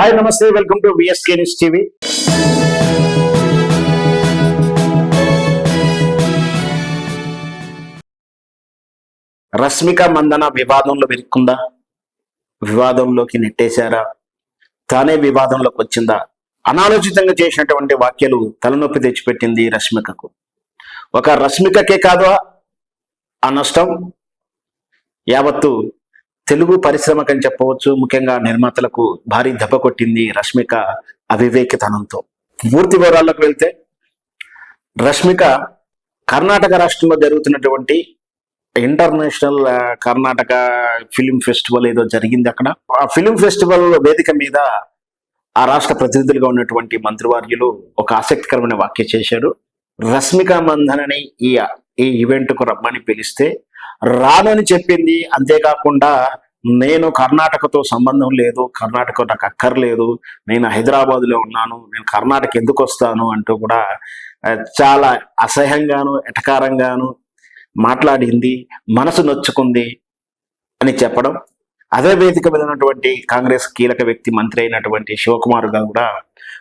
Hi నమస్తే welcome to VSK news TV Rashmika Mandanna వివాదంలో విరుక్కుందా వివాదంలోకి నెట్టేశారా? తానే వివాదంలోకి వచ్చిందా? అనాలోచితంగా చేసినటువంటి వాక్యాలు తలనొప్పి తెచ్చిపెట్టింది రష్మికకు. ఒక రష్మికకే కాదు ఆ నష్టం? యావత్తు తెలుగు పరిశ్రమకని చెప్పవచ్చు. ముఖ్యంగా నిర్మాతలకు భారీ దెబ్బ కొట్టింది రష్మిక అవివేకితనంతో. పూర్తి వివరాల్లోకి వెళ్తే రష్మిక కర్ణాటక రాష్ట్రంలో జరుగుతున్నటువంటి ఇంటర్నేషనల్ కర్ణాటక ఫిలిం ఫెస్టివల్ ఏదో జరిగింది అక్కడ. ఆ ఫిలిం ఫెస్టివల్ వేదిక మీద ఆ రాష్ట్ర ప్రతినిధులుగా ఉన్నటువంటి మంత్రివర్యులు ఒక ఆసక్తికరమైన వ్యాఖ్య చేశారు. రష్మిక మంధనని ఈ ఈ ఈవెంట్ రమ్మని పిలిస్తే రానని చెప్పింది. అంతేకాకుండా నేను కర్ణాటకతో సంబంధం లేదు. కర్ణాటక నాకు అక్కర్లేదు. నేను హైదరాబాద్లో ఉన్నాను. నేను కర్ణాటక ఎందుకు వస్తాను అంటూ కూడా చాలా అసహ్యంగాను ఎటకారంగాను మాట్లాడింది. మనసు నొచ్చుకుంది అని చెప్పడం. అదే వేదిక మీద ఉన్నటువంటి కాంగ్రెస్ కీలక వ్యక్తి మంత్రి అయినటువంటి శివకుమార్ గారు కూడా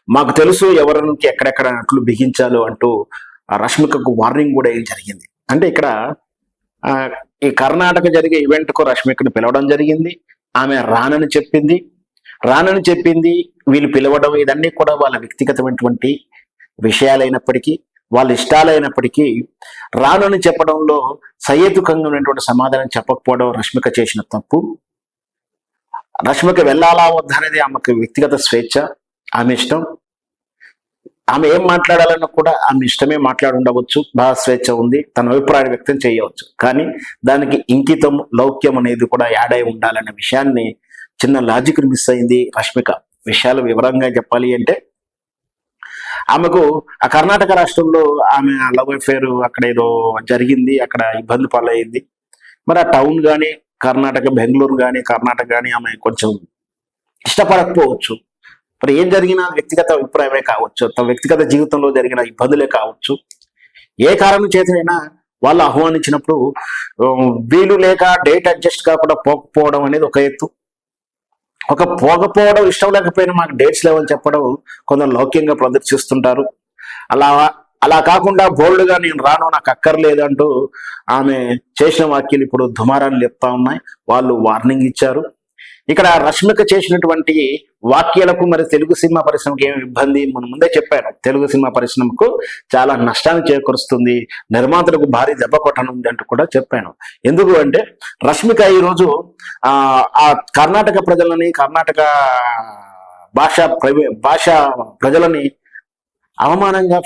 మాకు తెలుసు ఎవరి నుంచి ఎక్కడెక్కడ అట్లు బిగించాలో అంటూ రష్మికకు వార్నింగ్ కూడా ఏం జరిగింది. అంటే ఇక్కడ ఈ కర్ణాటక జరిగే ఈవెంట్కు రష్మికను పిలవడం జరిగింది. ఆమె రానని చెప్పింది. రానని చెప్పింది. వీళ్ళు పిలవడం ఇదన్నీ కూడా వాళ్ళ వ్యక్తిగతమైనటువంటి విషయాలైనప్పటికీ వాళ్ళ ఇష్టాలైనప్పటికీ రానని చెప్పడంలో సహేతుకంగా ఉన్నటువంటి సమాధానం చెప్పకపోవడం రష్మిక చేసిన తప్పు. రష్మిక వెళ్ళాలా వద్దనేది ఆమెకు వ్యక్తిగత స్వేచ్ఛ ఆమె ఇష్టం. ఆమె ఏం మాట్లాడాలన్నా కూడా ఆమె ఇష్టమే మాట్లాడి ఉండవచ్చు బాగా స్వేచ్ఛ ఉంది తన అభిప్రాయం వ్యక్తం చేయవచ్చు. కానీ దానికి ఇంకితం లౌక్యం అనేది కూడా యాడ్ అయి ఉండాలనే విషయాన్ని చిన్న లాజిక్ మిస్ అయింది రష్మిక. విషయాలు వివరంగా చెప్పాలి అంటే ఆమెకు ఆ కర్ణాటక రాష్ట్రంలో ఆమె లవ్ అఫేర్ అక్కడ ఏదో జరిగింది అక్కడ ఇబ్బంది పాలయ్యింది. మరి ఆ టౌన్ కానీ కర్ణాటక బెంగళూరు కానీ కర్ణాటక కానీ ఆమె కొంచెం ఇష్టపడకపోవచ్చు. మరి ఏం జరిగినా వ్యక్తిగత అభిప్రాయమే కావచ్చు తమ వ్యక్తిగత జీవితంలో జరిగిన ఇబ్బందులే కావచ్చు. ఏ కారణం చేతనైనా వాళ్ళు ఆహ్వానించినప్పుడు వీలు లేక డేట్ అడ్జస్ట్ కాకుండా పోకపోవడం అనేది ఒక ఎత్తు. ఒక పోకపోవడం ఇష్టం లేకపోయినా మాకు డేట్స్ లేవని చెప్పడం కొందరు లౌక్యంగా ప్రదర్శిస్తుంటారు. అలా అలా కాకుండా బోల్డ్గా నేను రాను నాకు అక్కర్లేదు అంటూ ఆమె చేసిన వ్యాఖ్యలు ఇప్పుడు దుమారాన్ని లేపుతా ఉన్నాయి. వాళ్ళు వార్నింగ్ ఇచ్చారు. ఇక్కడ రష్మిక చేసినటువంటి వాక్యాలకు మరి తెలుగు సినిమా పరిశ్రమకి ఏమి ఇబ్బంది? మనం ముందే చెప్పాను తెలుగు సినిమా పరిశ్రమకు చాలా నష్టాన్ని చేకూరుస్తుంది నిర్మాతలకు భారీ దెబ్బ కొట్టనుంది అంటూ కూడా చెప్పాను. ఎందుకు అంటే రష్మిక ఈరోజు ఆ ఆ కర్ణాటక ప్రజలని కర్ణాటక భాష భాష ప్రజలని అవమానంగా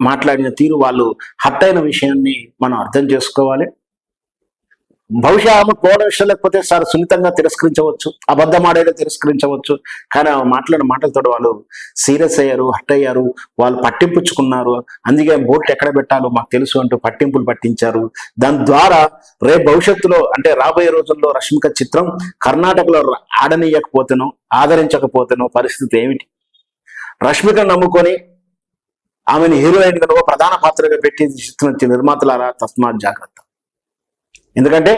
మాట్లాడిన తీరు వాళ్ళు హట్టైన విషయాన్ని మనం అర్థం చేసుకోవాలి. బహుశా ఆమె పోవడం ఇష్టం లేకపోతే సార్ సున్నితంగా తిరస్కరించవచ్చు అబద్ధం తిరస్కరించవచ్చు. కానీ ఆమె మాట్లాడిన మాటలతో వాళ్ళు సీరియస్ అయ్యారు హట్ అయ్యారు వాళ్ళు పట్టింపుచ్చుకున్నారు. అందుకే బోట్ ఎక్కడ పెట్టాలో మాకు తెలుసు అంటూ పట్టింపులు పట్టించారు. దాని ద్వారా రేపు భవిష్యత్తులో అంటే రాబోయే రోజుల్లో రష్మిక చిత్రం కర్ణాటకలో ఆడనీయకపోతేనో ఆదరించకపోతేనో పరిస్థితి ఏమిటి? రష్మిక నమ్ముకొని ఆమెను హీరోయిన్ కనుక ప్రధాన పాత్రగా పెట్టి చిత్రం నిర్మాతలారా? తస్మాత్ జాగ్రత్త. ఎందుకంటే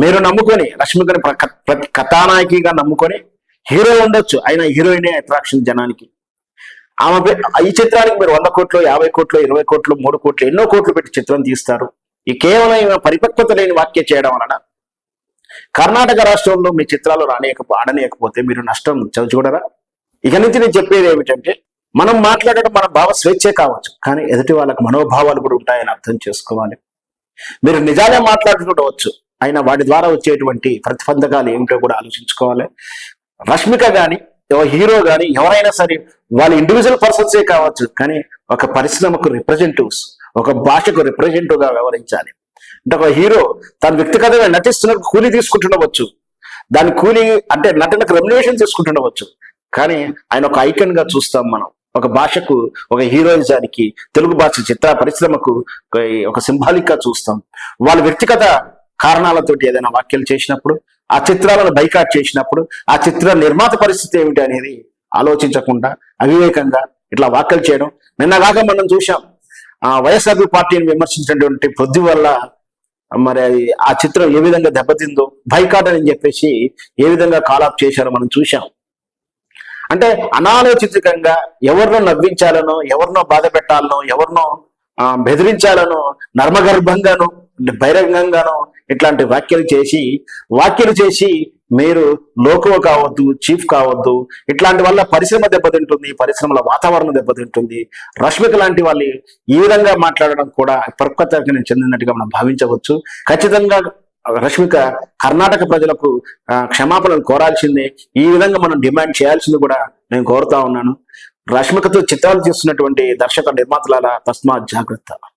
మీరు నమ్ముకొని రష్మికని ప్రతి కథానాయకిగా నమ్ముకొని హీరో ఉండొచ్చు. ఆయన హీరోయినే అట్రాక్షన్ జనానికి. ఆమె ఈ చిత్రానికి మీరు వంద కోట్లు యాభై కోట్లు ఇరవై కోట్లు మూడు కోట్లు ఎన్నో కోట్లు పెట్టి చిత్రం తీస్తారు. ఈ కేవలం ఈమె పరిపక్వత లేని వాక్య చేయడం వలన కర్ణాటక రాష్ట్రంలో మీ చిత్రాలు రానియక ఆడనీయకపోతే మీరు నష్టం చవి చూడరా ఇక నుంచి నేను చెప్పేది ఏమిటంటే మనం మాట్లాడడం మన భావ స్వేచ్ఛే కావచ్చు. కానీ ఎదుటి వాళ్ళకి మనోభావాలు కూడా ఉంటాయని అర్థం చేసుకోవాలి. మీరు నిజాలే మాట్లాడుకుండవచ్చు అయినా వాటి ద్వారా వచ్చేటువంటి ప్రతిబంధకాలు ఏమిటో కూడా ఆలోచించుకోవాలి. రష్మిక కానీ హీరో కానీ ఎవరైనా సరే వాళ్ళ ఇండివిజువల్ పర్సన్సే కావచ్చు కానీ ఒక పరిశ్రమకు రిప్రజెంటివ్స్ ఒక భాషకు రిప్రజెంటివ్గా వ్యవహరించాలి. అంటే ఒక హీరో తన వ్యక్తిగతంగా నటిస్తున్న కూలీ తీసుకుంటుండవచ్చు. దాని కూలీ అంటే నటనకు రెమ్యునేషన్ తీసుకుంటుండవచ్చు. కానీ ఆయన ఒక ఐకన్గా చూస్తాం మనం. ఒక భాషకు ఒక హీరోయిజానికి తెలుగు భాష చిత్ర పరిశ్రమకు ఒక- ఒక సింబాలిక్గా చూస్తాం. వాళ్ళ వ్యక్తిగత కారణాలతోటి ఏదైనా వ్యాఖ్యలు చేసినప్పుడు ఆ చిత్రాలను బైకాట్ చేసినప్పుడు ఆ చిత్ర నిర్మాత పరిస్థితి ఏమిటి అనేది ఆలోచించకుండా అవివేకంగా ఇట్లా వ్యాఖ్యలు చేయడం. నిన్న మనం చూసాం ఆ వైఎస్ఆర్పి పార్టీని విమర్శించినటువంటి పొద్దు వల్ల మరి అది ఆ చిత్రం ఏ విధంగా దెబ్బతిందో బైకాట్ అని చెప్పేసి ఏ విధంగా కాల్ ఆఫ్ చేశారో మనం చూసాం అంటే అనాలోచితంగా ఎవరినో నవ్వించాలనో ఎవరినో బాధ పెట్టాలనో ఎవరినో బెదిరించాలనో నర్మగర్భంగాను బహిరంగంగానో ఇట్లాంటి వ్యాఖ్యలు చేసి వ్యాఖ్యలు చేసి మీరు లోకో కావద్దు చీఫ్ కావద్దు ఇట్లాంటి వల్ల పరిశ్రమ దెబ్బతింటుంది పరిశ్రమల వాతావరణం దెబ్బతింటుంది. రష్మిక లాంటి వాళ్ళు ఈ విధంగా మాట్లాడడం కూడా ప్రకృతికి చెందినట్టుగా మనం భావించవచ్చు. ఖచ్చితంగా రష్మిక కర్ణాటక ప్రజలకు ఆ, క్షమాపణలు కోరాల్సిందే. ఈ విధంగా మనం డిమాండ్ చేయాల్సింది కూడా నేను కోరుతా ఉన్నాను. రష్మికతో చిత్రాలు తీస్తున్నటువంటి దర్శక నిర్మాతల తస్మాత్ జాగ్రత్త.